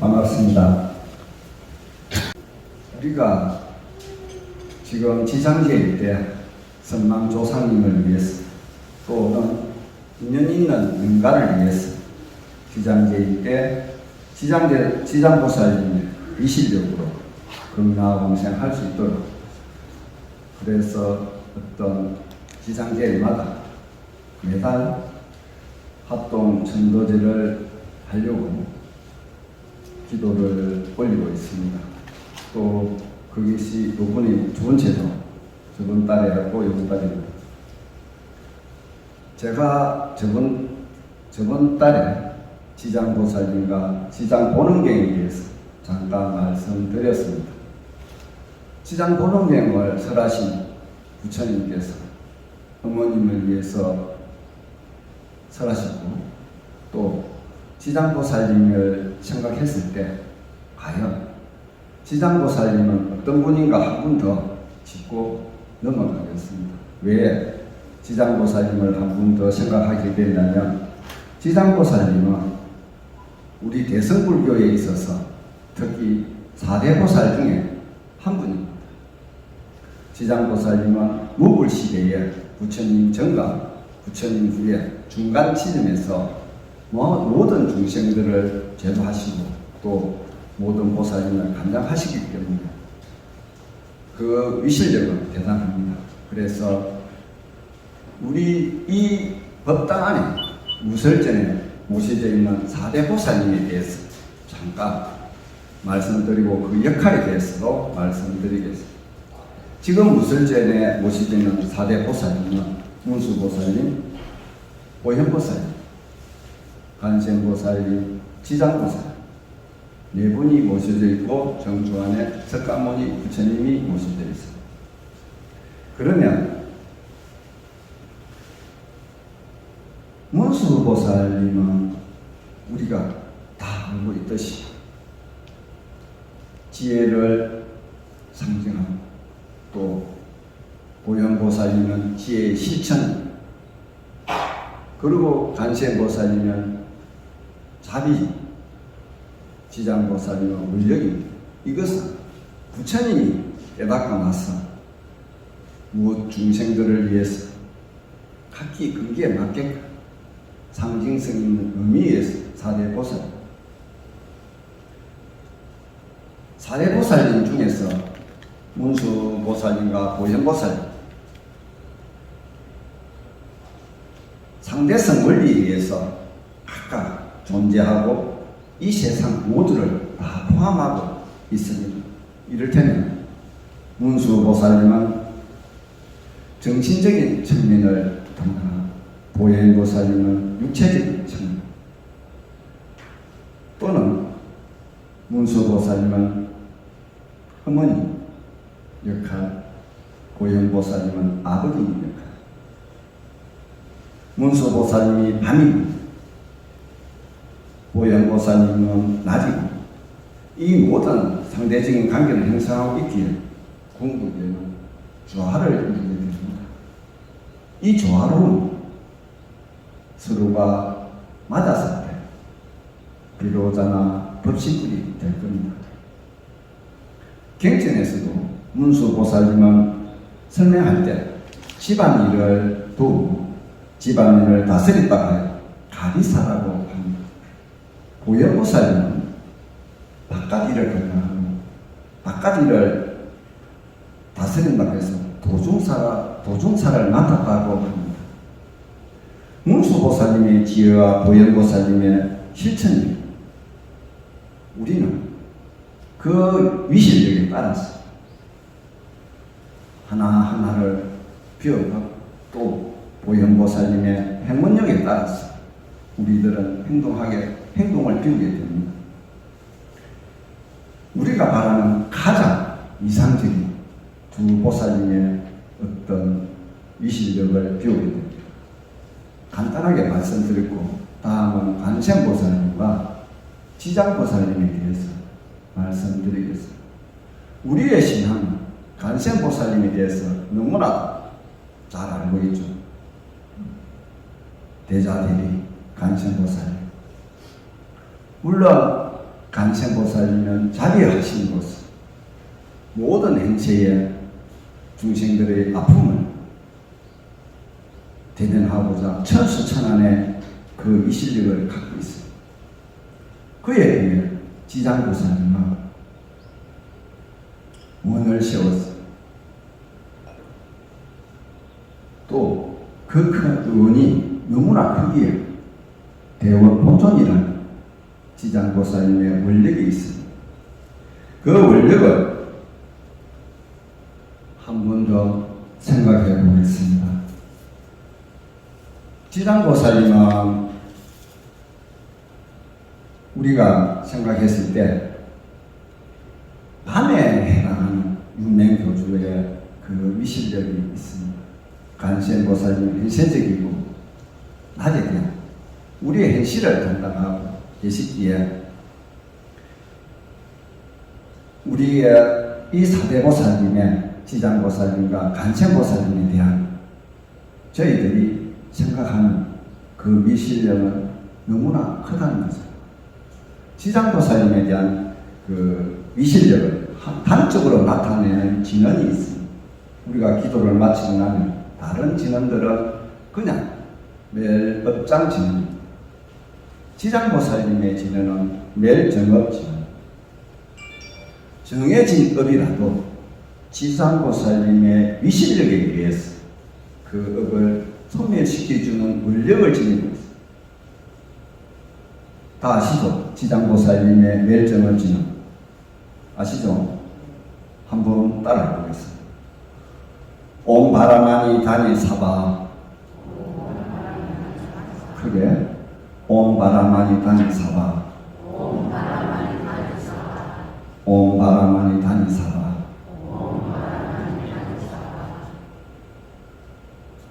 반갑습니다. 우리가 지금 지상제일 때 선망 조상님을 위해서. 또는 인연 있는 인가를 위해서 지장제일 때 지장제 지장보살님의 이 실력으로 건강공생할 수 있도록. 그래서 어떤 지상제일마다 매달 합동 전도제를 하려고 기도를 올리고 있습니다. 또 그것이 요번이 좋은 제도 저번 달에 하고 이번 달에 제가 저번 저번 달에 지장 보살님과 지장 보능경에 대해서 잠깐 말씀드렸습니다. 지장 보능경을 설하신 부처님께서 어머님을 위해서 설하셨고 또 지장 보살님을 생각했을 때 과연 지장보살님은 어떤 분인가 한 분 더 짚고 넘어가겠습니다. 왜 지장보살님을 한 분 더 생각하게 되냐면 지장보살님은 우리 대성불교에 있어서 특히 4대 보살 중에 한 분입니다. 지장보살님은 무불시대에 부처님 전과 부처님 후에 중간 지점에서 뭐 모든 중생들을 제도하시고 또 모든 보살님을 감당하시기 때문에 그 위실력은 대단합니다. 그래서 우리 이 법당 안에 무설전에 모셔져 있는 4대 보살님에 대해서 잠깐 말씀드리고 그 역할에 대해서도 말씀드리겠습니다. 지금 무설전에 모셔져 있는 4대 보살님은 문수보살님, 보현보살님, 관세음보살님, 지장보살 네 분이 모셔져 있고 정주 안에 석가모니 부처님이 모셔져 있습니다. 그러면 문수보살님은 우리가 다 알고 있듯이 지혜를 상징하고 또 보현보살님은 지혜의 실천 그리고 간세보살님은 자비 지장보살님은 물력입니다. 이것은 부처님이 깨닫고 나서 무엇 중생들을 위해서 각기 근기에 맞게끔 상징성 있는 의미에서 사대 보살 사대 보살님 중에서 문수 보살님과 보현 보살님 상대성 원리에 의해서 존재하고 이 세상 모두를 다 포함하고 있습니다. 이를테면 문수보살님은 정신적인 측면을 담당하고 보현보살님은 육체적인 측면 또는 문수보살님은 어머니 역할 보현보살님은 아버지 역할 문수보살님이 밤이고 보현보살님은 낮이고 이 모든 상대적인 관계를 형성하고 있기에 궁극에는 조화를 이루게 됩니다. 이 조화로는 서로가 맞았을 때 비로자나 법신불이 될 겁니다. 경전에서도 문수보살님은 설명할 때 집안일을 도우고 집안일을 해요. 가리사라고 보현보살님은 바깥 일을 건강하고 바깥 일을 다스린다고 해서 도중사, 도중사를 맡았다고 합니다. 문수보살님의 지혜와 보현보살님의 실천이 우리는 그 위실력에 따라서 하나하나를 배워가고 또 보현보살님의 행문력에 따라서 우리들은 행동하게 행동을 배우게 됩니다. 우리가 바라는 가장 이상적인 두 보살님의 어떤 위실력을 배우게 됩니다. 간단하게 말씀드렸고 다음은 관세음보살님과 지장보살님에 대해서 말씀드리겠습니다. 우리의 신앙은 관세음보살님에 대해서 너무나 잘 알고 있죠. 대자대비 관세음보살님. 물론 간생보살이면 자비하심으로써 모든 행체의 중생들의 아픔을 대변하고자 천수천안의 그 이실력을 갖고 있습니다. 그에 의해 지장보살님은 원을 세웠어. 또그 큰 의원이 너무나 크기에 대원 본존이라는 지장보살님의 원력이 있습니다. 그 원력을 한 번 더 생각해 보겠습니다. 지장보살님은 우리가 생각했을 때 밤에 해당하는 윤맹교주의 그 위실력이 있습니다. 간센보살님 현세적이고 낮에 그냥 우리의 현실을 담당하고 계시기에 우리의 이 사대보살님의 지장보살님과 간센보살님에 대한 저희들이 생각하는 그 미실력은 너무나 크다는 거죠. 지장보살님에 대한 그 미실력을 한- 단적으로 나타내는 진언이 있습니다. 우리가 기도를 마치고 나면 다른 진언들은 그냥 매일 업장 진언입니다. 지장보살님의 진언은 매일 정업 진언. 정해진 업이라도 지장보살님의 위실력에 의해서 그 업을 소멸시켜주는 원력을 지니고. 다 아시죠? 지장보살님의 멸정을 지는 아시죠? 한번 따라 해 보겠습니다. 온 바라마니 다니 사바 크게 온 바라마니 다니 사바. 온 바라마니 다니 사바.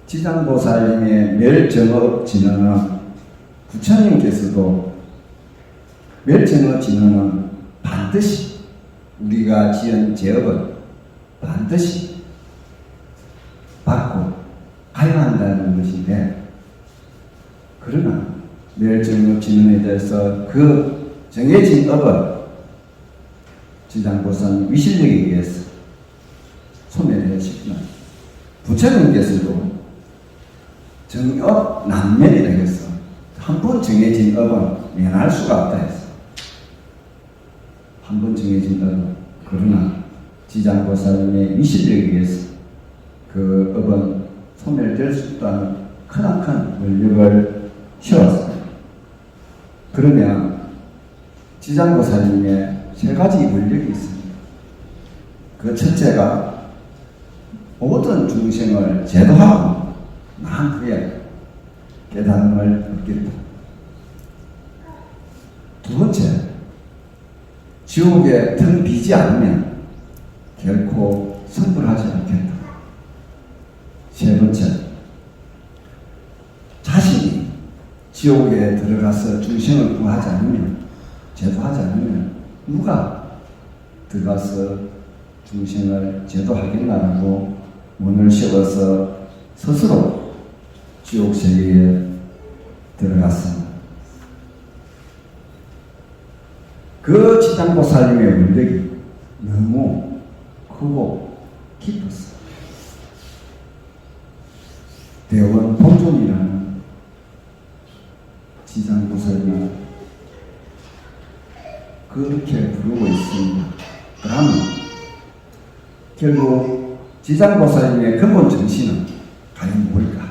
지장보살님의 멸정업 진언은 부처님께서도 멸정업 진언은 반드시 우리가 지은 죄업은 반드시 받고 가야 한다는 것인데 멸정업 진언에 대해서 그 정해진 업을 지장보살 위실력에 의해서 소멸하시지만 부처님께서도 정업 난면이라 해서 한 번 정해진 업은 면할 수가 없다 해서 한 번 정해진 업은 그러나 지장보살님의 위실력에 의해서 그 업은 소멸될 수 있다는 크나큰 원력을 씌웠습니다. 그러면 지장보살님의 세 가지 원력이 있습니다. 그 첫째가 모든 중생을 제도하고 난 후에 깨달음을 얻기를 두 번째, 지옥에 등 비지 않으면 결코 선불하지 않겠다. 세 번째, 자신이 지옥에 들어가서 중생을 구하지 않으면, 제도하지 않으면 누가 들어가서 중생을 제도하겠나라고 문을 씌워서 스스로 지옥 세계에 들어갔습니다. 그 지장보살님의 원력이 너무 크고 깊었어요. 대원 본존이라는 지장보살이 그렇게 부르고 있습니다. 그러면 결국 지장보살님의 근본 정신은 과연 뭘까?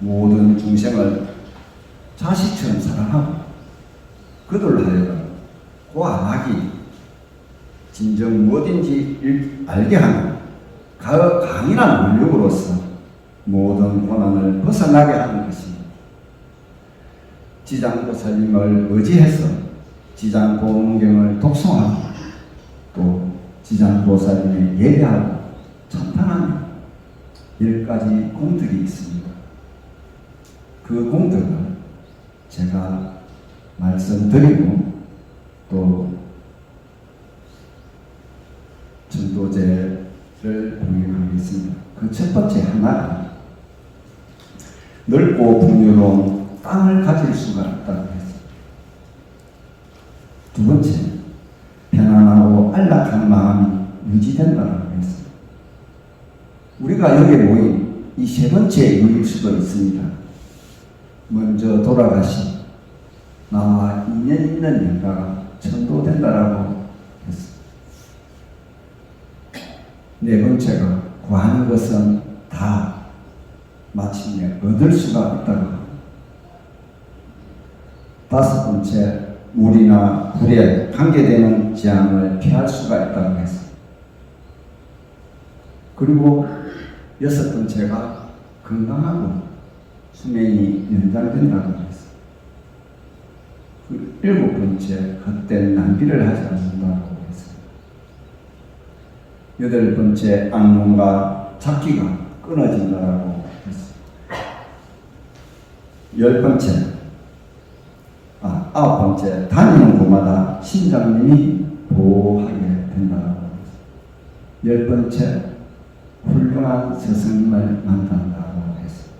모든 중생을 자식처럼 사랑하고 그들로 하여금 고안하기 진정 무엇인지 일- 알게 하는 가- 강인한 원력으로서 모든 고난을 벗어나게 하는 것입니다. 지장보살님을 의지해서 지장보문경을 독송하고 또 지장보살님의 예배하고 찬탄하는 열 가지 공덕이 있습니다. 그 공덕을 제가 말씀드리고 또 전도제를 공유하겠습니다. 그 첫 번째 하나가 넓고 풍요로운 땅을 가질 수가 있다고 했습니다. 두 번째, 편안하고 안락한 마음이 유지된다고 했습니다. 우리가 여기 모인 이 세 번째 유익수도 있습니다. 먼저 돌아가신 나와 인연 있는 영가가 천도된다라고 했습니다. 네 번째가 구하는 것은 다 마침내 얻을 수가 있다고. 다섯 번째, 물이나 불에 관계되는 재앙을 피할 수가 있다고 했습니다. 그리고 여섯 번째가 건강하고 수명이 연장된다고 했습니다. 그 일곱 번째, 헛된 낭비를 하지 않는다고 했습니다. 여덟 번째, 악몽과 잡기가 끊어진다고. 열 번째, 아, 아홉 번째, 다니는 곳마다 신장님이 보호하게 된다고. 열 번째, 훌륭한 스승님을 만난다고 했습니다.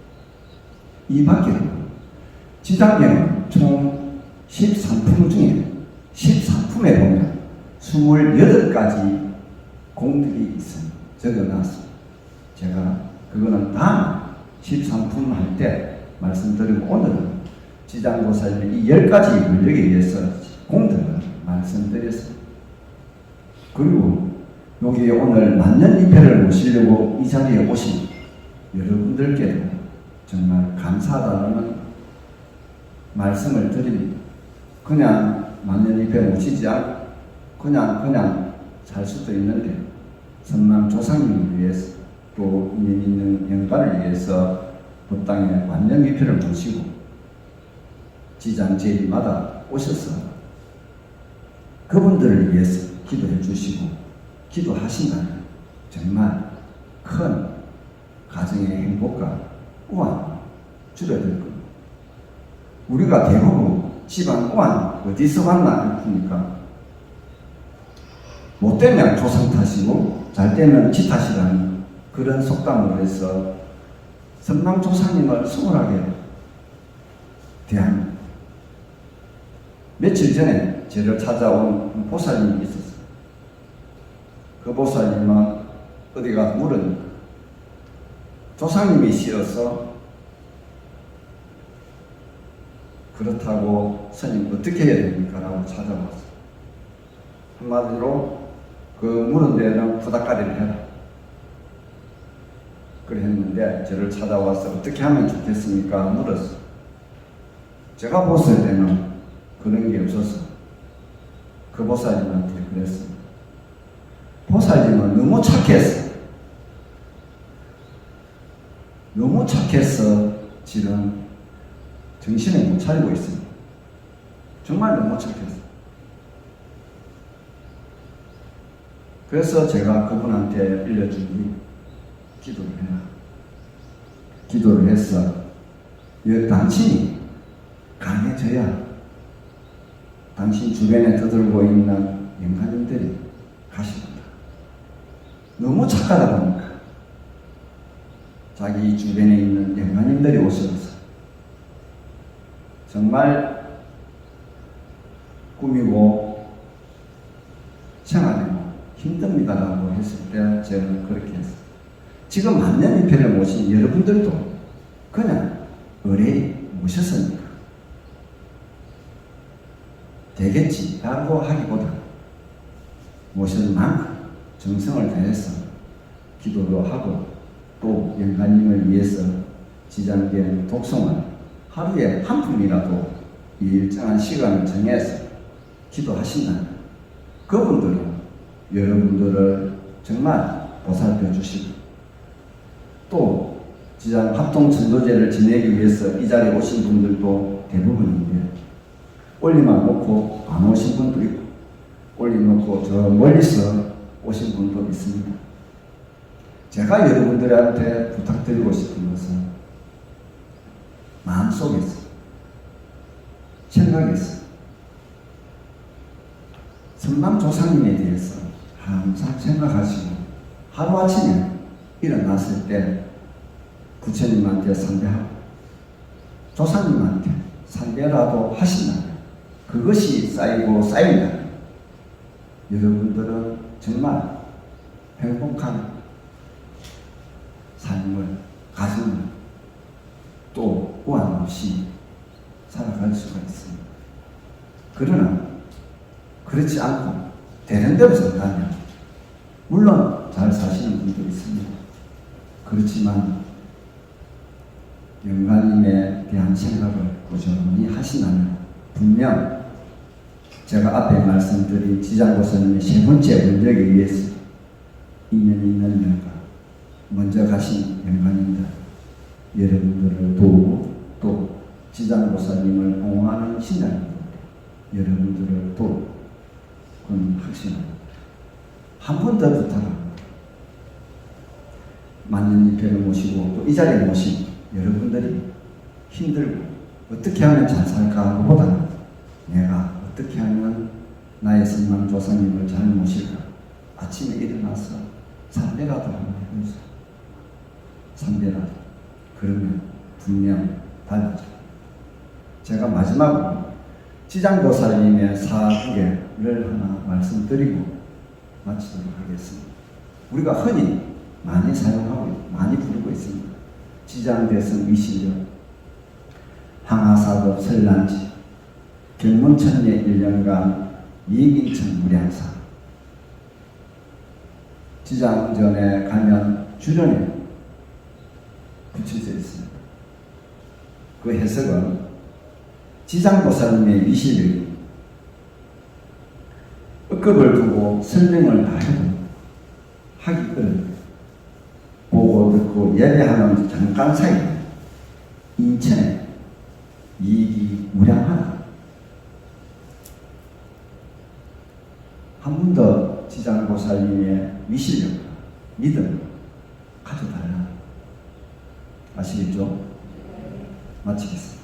이 밖에도 지장계는 총 13품 중에 13품에 보면 28가지 공들이 있습니다. 적어놨습니다. 제가 그거는 다음 13품 할 때 말씀드리고 오늘은 지장고사님의 이 10가지 권력에 의해서 공들을 말씀드렸습니다. 그리고 여기 오늘 만년 입회를 모시려고 이 자리에 오신 여러분들께도 정말 감사하다는 말씀을 드립니다. 그냥 만년 입회 모시지 않고 그냥 그냥 살 수도 있는데 선남 조상님을 위해서 또 인연 있는 영가를 위해서 그 땅에 만년 입회를 모시고 지장 제일마다 오셔서 그분들을 위해서 기도해 주시고 기도하신다면 정말 큰 가정의 행복과 우환 줄어들 겁니다. 우리가 대부분 집안 우환 어디서 왔나 그러니까 못 되면 조상 탓이고 잘 되면 지 탓이라는 그런 속담으로 해서 선망 조상님을 소홀하게 대합니다. 며칠 전에 저를 찾아온 보살님이 있었어요. 그 보살님은 어디 가서 물으니까 조상님이 싫어서 그렇다고 스님 어떻게 해야 됩니까? 라고 찾아왔어요. 한마디로 그 물은 데는 부닥가리를 해라. 그래 했는데 저를 찾아와서 어떻게 하면 좋겠습니까? 물었어요. 제가 봤을 때는 그런 게 없어서 그 보살님한테 그랬습니다. 보살님은 너무 착했어. 너무 착해서 지금 정신을 못 차리고 있습니다. 정말 너무 착했어. 그래서 제가 그분한테 일러주니 기도를 해라. 기도를 해서 여 당신이 강해져야 당신 주변에 떠들고 있는 영가님들이 가십니다. 너무 착하다 보니까 자기 주변에 있는 영가님들이 오셔서 정말 꾸미고 생활이 힘듭니다라고 했을 때 저는 그렇게 했어요. 지금 만년 입회를 모신 여러분들도 그냥 의뢰 모셨으니까? 되겠지라고 하기보다 모신 만큼 정성을 다해서 기도도 하고 또 영가님을 위해서 지장된 독성을 하루에 한 품이라도 이 일정한 시간을 정해서 기도하신다면 그분들은 여러분들을 정말 보살펴 주시고 또 지장 합동 전도제를 지내기 위해서 이 자리에 오신 분들도 대부분인데 올리만 놓고 안 오신 분도 있고 올림 놓고 저 멀리서 오신 분도 있습니다. 제가 여러분들한테 부탁드리고 싶은 것은 마음속에서 생각에서 선남 조상님에 대해서 항상 생각하시고 하루아침에 일어났을 때 부처님한테 상대하고 조상님한테 상대라도 하신다면 그것이 쌓이고 쌓인다면 여러분들은 정말 행복한 삶을 가정을 또 우한 없이 살아갈 수가 있습니다. 그러나 그렇지 않고 되는 대로서 가면 물론 잘 사시는 분도 있습니다. 그렇지만 영가님에 대한 생각을 꾸준히 하신다면 분명 제가 앞에 말씀드린 지장고사님의 세 번째 원력에 의해서 인연 있는 영가 먼저 가신 영가님들 여러분들을 도우고 또 지장고사님을 옹호하는 신앙입니다. 여러분들을 도우고 그건 확신합니다. 한 번 더 부탁합니다. 맞는 이편을 모시고 또 이 자리에 모신 여러분들이 힘들고 어떻게 하면 잘 살까 하고보다는 내가 어떻게 하면 나의 선망 조상님을 잘 모실까 아침에 일어나서 삼배라도 한번 해보세요. 삼배라도 그러면 분명 달라져. 제가 마지막으로 지장도사님의 사국에를 하나 말씀드리고 마치도록 하겠습니다. 우리가 흔히 많이 사용하고 많이 부르고 있습니다. 지장대성 위실력, 항하사도 설란지, 경문천의 1년간 이익인천 무량사, 지장전에 가면 주변에 붙여져 있습니다. 그 해석은 지장보살님의 위실력이 억급을 두고 설명을 하기 어렵다. 보고 듣고 예배하는 잠깐 사이 인천에 이익이 무량하다. 한 번 더 지장 보살님의 위실력과 믿음 가져달라. 아시겠죠? 마치겠습니다.